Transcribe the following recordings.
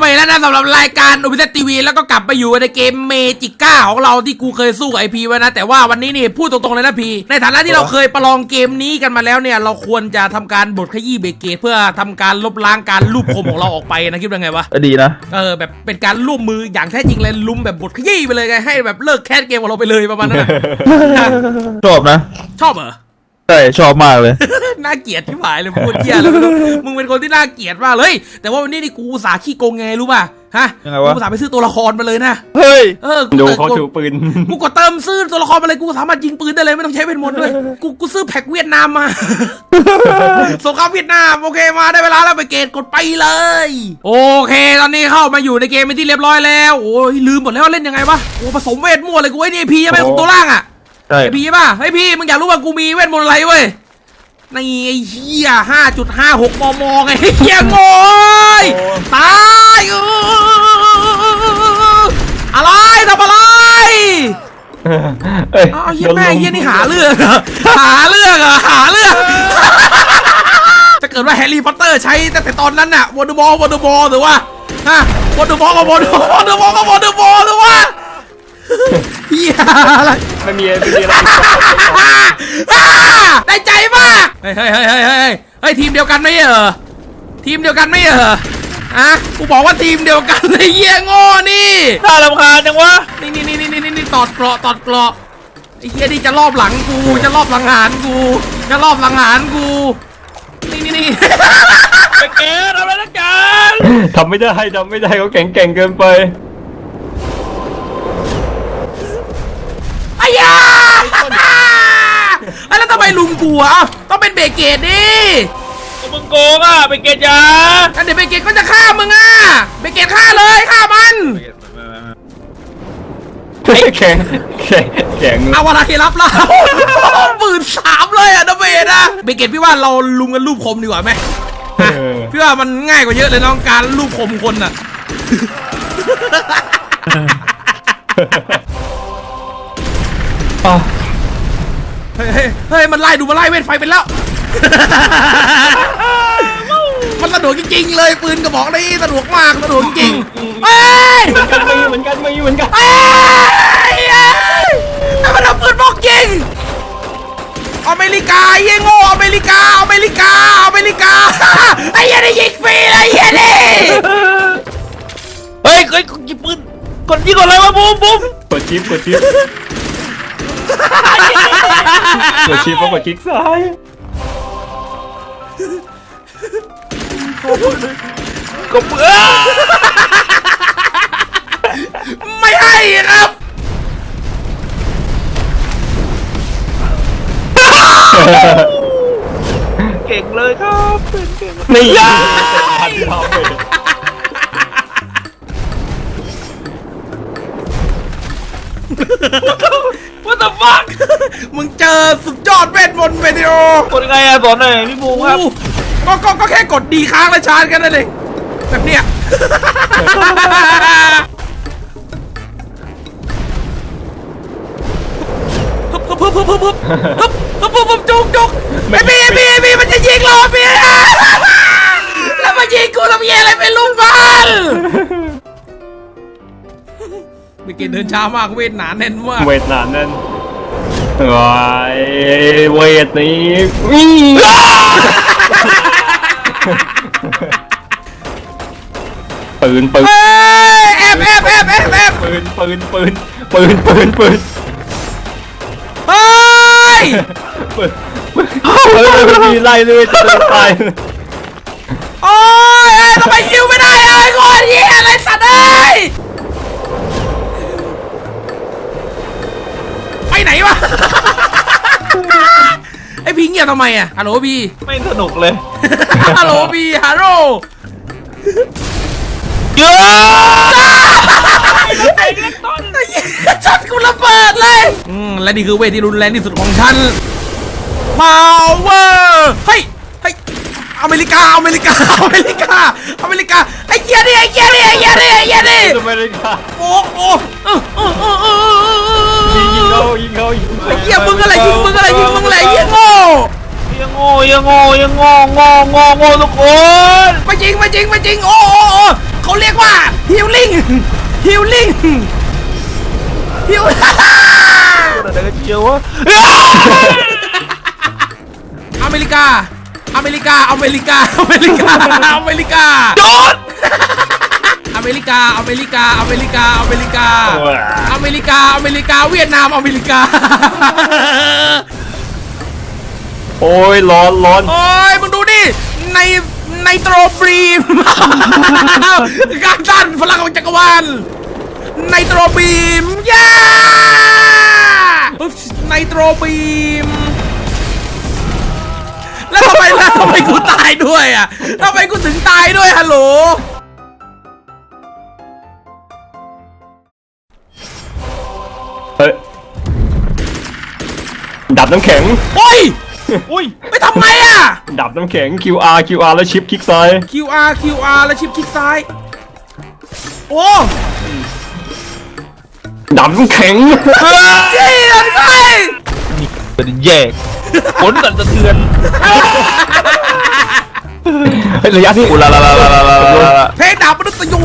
ไปแล้วนะสำหรับรายการอุบิเตทีวีแล้วก็กลับไปอยู่ในเกมเมจิก้าของเราที่กูเคยสู้กับไอพีไว้นะ แต่ว่าวันนี้นี่พูดตรงๆเลยนะพีในฐานะที่เราเคยประลองเกมนี้กันมาแล้วเนี่ย เราควรจะทำการบดขยี้เบรกเกตเพื่อทำการลบล้างการลูบคมของเราออกไปนะคิดว่าไงวะก็ดีนะเออแบบเป็นการร่วมมืออย่างแท้จริงเลยลุมแบบบดขยี้ไปเลยไงให้แบบเลิกแคสเกมของเราไปเลยประมาณนั้นนะชอบนะ ชอบเหรอ ใช่ชอบมากเลย น่าเกลียดที่หายเลยพูดเหี้ยแล้วไม่รู้มึงเป็นคนที่น่าเกลียดมากเลย แต่ว่าวันนี้นี่กูอุตสาห์ขี้โกงไงรู้ป่ะฮะยังไงวะ กูอุตสาห์ไปซื้อตัวละครมาเลยนะเฮ้ย เออกูดูติเขากูถือปืน กูก็เติมซื้อตัวละครมาเลยกูสามารถยิงปืนได้เลยไม่ต้องใช้เวทมนต์ด้วยกูกูซื้อแพ็กเวียดนามมา สงครามเวียดนามโอเคมาได้เวลาแล้วไปเกตกดไปเลย โอเค ตอนนี้เข้ามาอยู่ในเกมเป็นที่เรียบร้อยแล้วโอ้ยลืมหมดแล้วว่าเล่นยังไงวะโอ้ผสมเวทมั่วเลยกูไอ้นี่พีใช่ไหมโอ้ตัวล่างอะ ใช่ไอพีป่ะเฮ้ยพี่มึงอยากรู้ว่ากูมีเวทมนต์อะไรเว้ยนี่ไอ้เหี้ยห้าจุดห้าหกมมไงไอ้เหี้ยโง่ยตายเอออะไรทำอะไรเอ้ยอ้าวเหี้ยโดนแม่ลุมเหี้ยนี่หาเรื่องเหรอหาเรื่องเหรอหาเรื่องถ้าเกิดว่าแฮร์รี่พอตเตอร์ใช้ตั้งแต่ตอนนั้นน่ะวอร์ดบอลวอร์ดบอลหรือว่าฮะวอร์ดบอลกับวอร์ดบอลวอร์ดบอลกับวอร์ดบอลหรือว่าเหี้ยอะไร ไม่มีไม่มีอะไรอ่าได้ใจมากเฮ้ยเฮ้ยเฮ้ยเฮ้ยเฮ้ยเฮ้ยทีมเดียวกันไหมเหรอทีมเดียวกันไหมเหรออะกูบอกว่าทีมเดียวกันไอ้เหี้ยโง่นี่น่ารำคาญจังวะนี่นี่นี่นี่นี่นี่ตอดเกราะตอดเกราะไอ้เหี้ยนี่จะรอบหลังกูจะรอบหลังหารกูจะรอบหลังหารกูนี่นี่นี่ไปเกตเอาอะไรนักกันทำไม่ได้ทำไม่ได้เขาแข็งแกร่งเกินไป กูอะต้องเป็นเบรกเกตดิมึงโกงอะไปเกตยางั้นเดี๋ยวเบรกเกตก็จะฆ่ามึงอะเบรกเกตฆ่าเลยฆ่ามันแข็งแข็งแข็งเอาอะไรรับล่ะหมื่นสามเลยอะนะเบนนะเบเกตพี่ว่าเราลุมกันรูปคมดีกว่าไหมเอฮะอพี่ว่ามันง่ายกว่าเยอะเลยน้องการรูปคมคนอะอะเฮ้ยเฮ้ยเฮ้ยมันไล่ดูมันไล่เวทไฟไปแล้ว มันสะดวกจริงๆเลยปืนกระบอกนี้สะดวกมากสะดวกจริงๆเฮ้ยเหมือนกันมีเหมือนกันมีเหมือนกันเฮ้ยเฮ้ยทำไมมันเอาปืนบอกยิงอเมริกาเหี้ยโง่อเมริกาอเมริกาอเมริกาไอ้เหี้ยนี่ยิงฟรีเลยไอ้เหี้ยนี่เฮ้ยเฮ้ยยิงปืนกดยิงก่อนเลยวะบูมบูมกดชิปกดชิป กดชิปแล้วกดคลิกซ้ายกดปืนไม่ให้ครับเก่งเลยครับเป็นเก่งนี่ยา ทันทำเลย ว่าแต่ฟักมึงเจอสุดยอดเวทมนต์เวทีโอกดยังไงอะสอนหน่อยพี่บูมครับอู้ก็ก็ก็แค่กดดีค้างและชาร์จกันนั่นเองแบบเนี้ย ฮึบฮึบฮึบฮึบฮึบฮึบฮึบฮึบฮึบฮึบจุกจุกไอ้พี่ไอ้พี่ไอ้พี่มันจะยิงเราไอ้พี่แล้วมายิงกูทำเหี้ยอะไรเป็นลูกบอลไม่เกณฑ์เดินช้ามากเวทหนาแน่นมากเวทนานนั่น วายเวทนี้วิ่ปืนปืนเฮ้ยแอบแอบแอบแอบแอบปืนปืนปืนปืนปืนปืนเฮ้ยปืนปืนเฮ้ยมีไล่เลยจะเดินตายโอ้ยเอ้ยทำไมคิวไม่ได้เอ้ยก่อนเหี้ยอะไรสัตว์เอ้ยไปไหนวะไอพี่เงี ยบทำไมอะฮัลโหลพี่ไม่สนุกเลยฮัลโหลพี่ฮัลโหลเยอะไอ้เหี้ยช็อตกูระเบิดเลยอืมและนี่คือเวทที่รุนแรงที่สุดของฉัน power เฮ้ยเฮ้ยอเมริกาอเมริกาอเมริกาอเมริกาไอ้เหี้ยนี่ไอ้เหี้ยนี่ไอ้เหี้ยนี่ไอ้เหี้ยนี่ทำไมเลยค่ะโอ้โอ้เออเออเออ เขายิงเขายิงไอ้เหี้ยมึงอะไรยิงมึงอะไรยิงมึงอะไรยิงโง่ยังโง่ยังโง่ยังโง่โง่โง่โง่ทุกคนไม่จริงไม่จริงไม่จริงโอ้โอ้โอ้เขาเรียกว่าฮิลลิ่งฮิลลิ่งฮิลอะไรกันเชียววะอเมริกาอเมริกาอเมริกาอเมริกาอเมริกาโดน อเมริกา อเมริกา อเมริกา อเมริกา อเมริกา อเมริกา เวียดนาม อเมริกา โอ้ยร้อนร้อนโอ้ยมึงดูดิ ในในโตรบรีมการต้านพลังของจักรวาลในโตรบีมย่าอุ๊ยในโตรบีม แล้วทำไมแล้วทำไมกูตายด้วยอะทำไมกูถึงตายด้วยฮัลโหล ดับน้ำแข็ง โอ้ยอุ้ยไปทำไงอะ ดับน้ำแข็ง QR QR แล้วชิปคลิกซ้าย QR QR แล้วชิปคลิกซ้าย โอ้ดับน้ำแข็งเจี๊ยบไงนี่เป็นแยกผลสั่นสะเทือนเฮ้ยระยะที่อุลาลาลาลาลาลาลาเพลงดาบมนุษย์ยู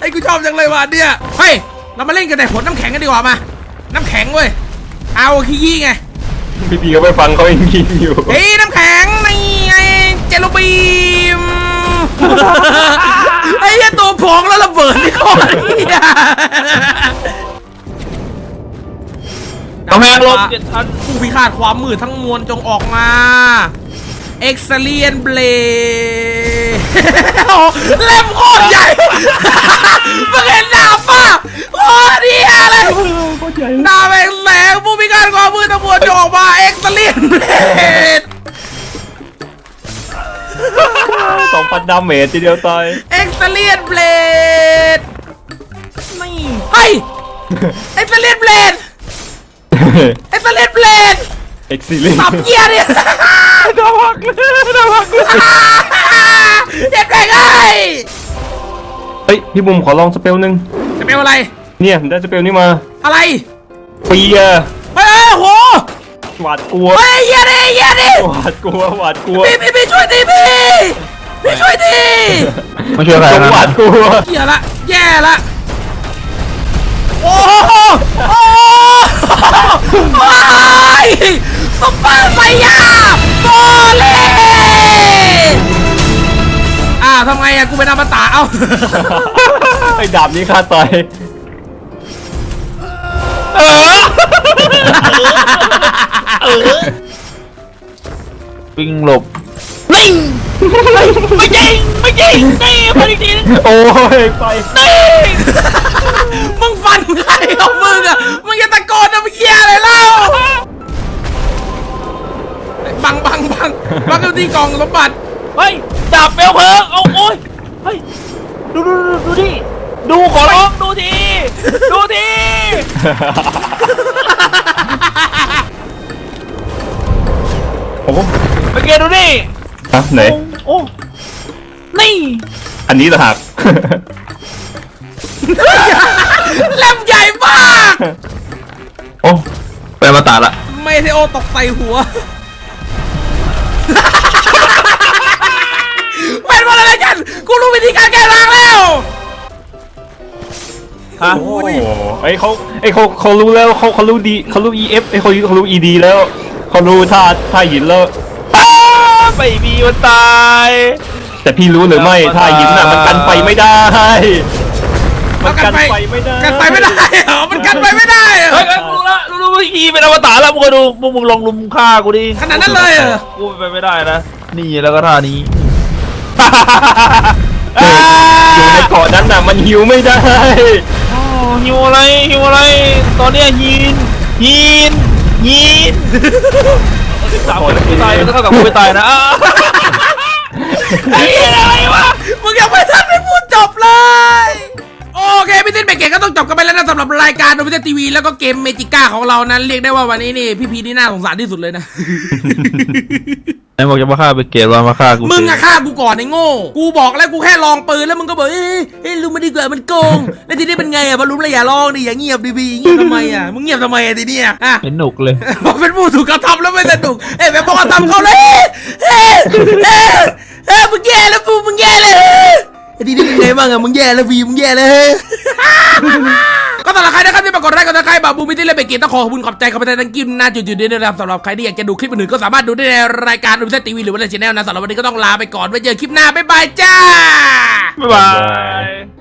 ไอ้กูชอบจังเลยว่ะเนี่ยเฮ้ยเรามาเล่นกันแต่ผลน้ำแข็งกันดีกว่ามา น้ำแข็งเว้ย เอาขี้ยี่ไง พี่พีก็ไม่ฟังเขาเองยิงอยู่ เฮ้ยน้ำแข็งนี่ไงเจลลบีมไอ้เหี้ยตัวพองแล้วระเบิดนี่ก่อนเหี้ยกำแพงลมเจ็ดชั้นผู้พิฆาตความมืดทั้งมวลจงออกมาเอ็กซ์เลียนเบลเล่มโคตรใหญ่มึงเห็นหน้า ป่ะโคตรเดียเลยหน้าแม่งแหลงผู้พิฆาตความมืดทั้งมวลจงออกมาเอ็กซ์เลียนเบลสองพันดาเมจทีเดียวตายเอ็กซ์เลียนเบลดนี่เฮ้ยเอ็กซ์เลียนเบลดเอ็กซ์เลียนเบลดเอ็กซิลินสับเกียร์เนี่ยดาวักเลยดาวักเลยเจ็บไงไงเฮ้ยพี่บุ๋มขอลองสเปลหนึ่ง จะเป็นอะไร เนี่ยผมได้สเปลนี้มาอะไรเปียเฮ้ยเฮ้ยโหหวาดกลัวเฮ้ยเหี้ยดิเหี้ยดิหวาดกลัวหวาดกลัวพี่พี่พี่ช่วยดิพี่พี่ช่วยดิมาช่วยใครจงนะหวาดกลัวเหี้ยละแย่ละโอ้โหโอ้โหยซุปเปอร์ไซยาโบเล่อ่าทำไงอะกูเป็นอมตะเอ้าไอ้ดาบนี้ฆ่าตายเออเออวิ่งหลบนิ่งไม่จริงไม่จริงนี่ไม่จริงโอ้ยไปนี่มึงฟันใครของมึงอะมึงอย่าตะโกนนะมึงเหี้ยอะไรเล่าบังบังบังบังอยู่ที่กล่องสมบัติเฮ้ยดาบเปลวเพลิงเอาโอ้ยเฮ้ยดูดูดูดูดิ ดูขอร้องดูที ดูที โอ้โหไปเกดูดิฮะไหน โอ้นี่ อันนี้ต่างหากเล่มใหญ่มาก โอ้ไปมาตาละเมเทโอตกใส่หัว ฮะโอ้โหไอ้ยเขาไอ้ยเขาเขารู้แล้วเขาเขารู้ดีเขารู้ EF ไอ้ยเขาเขารู้ ED แล้วเขารู้ท่าท่าหินแล้วอ้าไม่มีวันตาย แต่พี่รู้หรือไม่ท่าหินน่ะมันกันไฟไม่ได้ มันกันไฟไม่ได้กันไฟไม่ได้เหรอมันกันไฟไม่ได้เหรอเฮ้ยเฮ้ยรู้ละรู้รู้วิธีเป็นอวตารแล้วมึงก็ดูมึงมึงลองลุมฆ่ากูดิขนาดนั้นเลยเหรอกูไปนไม่ได้นะนี่แล้วก็ท่านี้เอออยู่ในเกาะนั้นน่ะมันหิวไม่ได้อ๋อ หิวอะไรหิวอะไร ตอนเนี้ยยีนยีนยีนสามคนตายมันก็เท่ากับกูไม่ตายนะอ้าวไอ้เหี้ยอะไรวะมึงยังไม่ทันได้พูดจบเลย เคพี่ติ๊นเบรกเกตก็ต้องจบกันไปแล้วนะสำหรับรายการโนบิเตทีวีแล้วก็เกมเมจิก้าของเรานั้นเรียกได้ว่าวันนี้นี่พี่พีนี่น่าสงสารที่สุดเลยนะ ไอ้บอกจะมาฆ่าไปเกตว่ามาฆ่ากูมึงอะฆ่ากูก่อนไอ้โง่ กูบอกแล้วกูแค่ลองปืนแล้วมึงก็บอกเอ้ยเอ้ยลุงมาดีกว่ามันโกง แล้วทีนี้เป็นไงอะพอลุงเลยอย่าลองดิอย่าเงียบดิบีเงียบทำไมอะมึงเงียบทำไมอะทีเนี้ยอะ เป็นหนุกเลย บอกเป็นผู้ถูกกระทำแล้วไม่สนุก เอ้ยไปบอกกระทำเขาเลย เอ้ยเอ้ยเอ้ยมึงแย่แล้วปูมึงแย่เลย ไอ้ทีนี่เป็นไงบ้างอะมึงแย่แล้ววีมึงแย่เลยก็สำหรับใครนะครับที่มากดไลค์กดติดตามบูมิตี้และเบเกตต้องขอขอบคุณขอบใจขอบใจทั้งกิมหน้าจุดๆด้วยนะครับสำหรับใครที่อยากจะดูคลิปอื่นๆก็สามารถดูได้ในรายการดูเซตทีวีหรือว่าในช่องนะสำหรับวันนี้ก็ต้องลาไปก่อนไว้เจอคลิปหน้าบ๊ายบายจ้า บ๊ายบาย